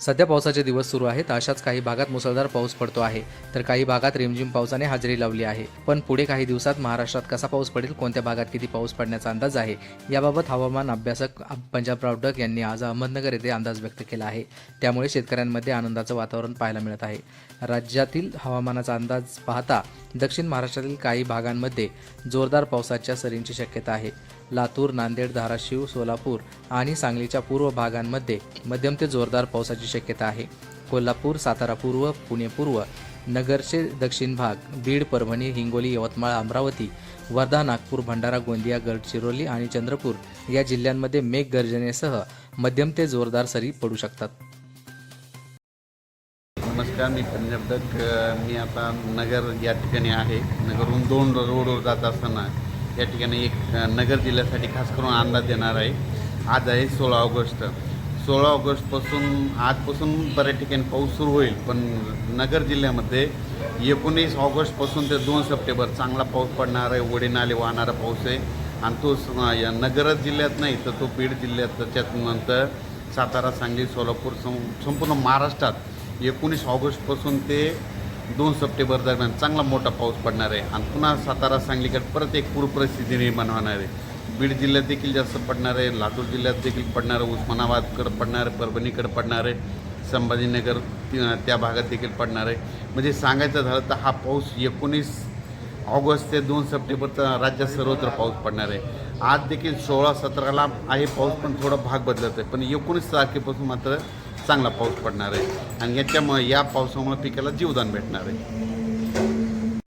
सध्या पावसाचे दिवस सुरू आहेत. अशाच काही भागात मुसळधार पाऊस पडतो आहे. तर काही भागात रिमझिम पावसाने हजेरी लावली आहे. पण पुढे काही दिवसात महाराष्ट्रात कसा पाऊस पडेल कोणत्या भागात किती पाऊस पडण्याचा अंदाज आहे याबाबत हवामान अभ्यासक पंजाबराव डक यांनी आज अहमदनगर येथे अंदाज व्यक्त केला आहे. त्यामुळे शेतकऱ्यांमध्ये आनंदाचं वातावरण पाहायला मिळत आहे. राज्यातील हवामानाचा अंदाज पाहता दक्षिण महाराष्ट्रातील काही भागांमध्ये जोरदार पावसाच्या सरींची शक्यता आहे. लातूर नांदेड धाराशिव सोलापूर आणि सांगलीच्या पूर्व भागांमध्ये मध्यम ते जोरदार पावसाची शक्यता आहे. कोल्हापूर सातारा पूर्व पुणे पूर्व नगरचे दक्षिण भाग बीड परभणी हिंगोली यवतमाळ अमरावती वर्धा नागपूर भंडारा गोंदिया गडचिरोली आणि चंद्रपूर या जिल्ह्यांमध्ये मेघगर्जनेसह मध्यम ते जोरदार सरी पडू शकतात. नमस्कार मी पंजाब दत्त. मी आता नगर या ठिकाणी आहे. नगरहून दोन रोडवर जात असताना या ठिकाणी एक नगर जिल्ह्यासाठी खास करून अंदाज देणार आहे. आज आहे सोळा ऑगस्ट. सोळा ऑगस्टपासून आजपासून बऱ्याच ठिकाणी पाऊस सुरू होईल पण नगर जिल्ह्यामध्ये एकोणीस ऑगस्टपासून ते दोन सप्टेंबर चांगला पाऊस पडणार आहे वडे नाले वाहणारा पाऊस आहे. आणि तो या नगर जिल्ह्यात नाही तर तो बीड जिल्ह्यात त्याच्यात नंतर सातारा सांगली सोलापूर सं संपूर्ण महाराष्ट्रात एकोणीस ऑगस्टपासून ते दोन सप्टेंबर दरम्यान चांगला मोठा पाऊस पडणार आहे आणि पुन्हा सातारा सांगलीकडे परत एक पूर परिस्थिती निर्माण होणार आहे. बीड जिल्ह्यात देखील जास्त पडणार आहे लातूर जिल्ह्यात देखील पडणार आहे उस्मानाबादकडे पडणार आहे परभणीकडे पडणार आहे संभाजीनगर त्या भागात देखील पडणार आहे. म्हणजे सांगायचं झालं तर हा पाऊस एकोणीस ऑगस्ट ते दोन सप्टेंबरचा राज्यात सर्वत्र पाऊस पडणार आहे. आज देखील सोळा सतराला आहे पाऊस पण थोडा भाग बदलत आहे. पण एकोणीस तारखेपासून मात्र चांगला पाऊस पडणार आहे. आणि याच्यामुळे या पावसामुळे पिकाला जीवदान भेटणार आहे.